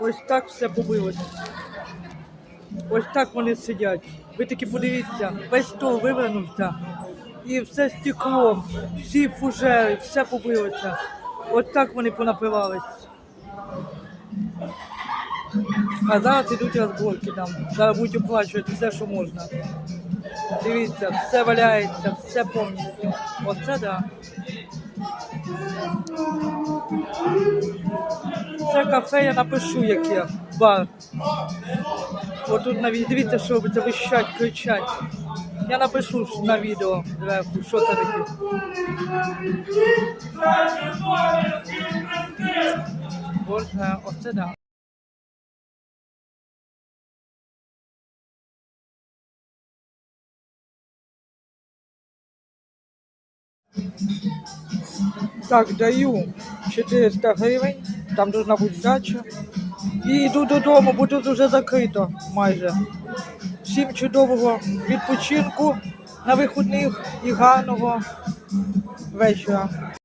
Ось так все побилося. Ось так вони сидять. Ви таки подивіться, весь стол вивернувся. І все стекло, всі фужери, все побилося. От так вони понапивались. А зараз ідуть розборки там. Зараз будуть оплачувати все, що можна. Дивіться, все валяється, все повністю. Оце да. Це кафе я напишу, яке бар. Отут на відео, дивіться, що робиться, вищать, кричать. Я напишу на відео що це таке. Боже, оце да. Так, даю 400 гривень, там должна бути здача. І йду додому, бо тут вже закрито майже. Всім чудового відпочинку на вихідних і гарного вечора.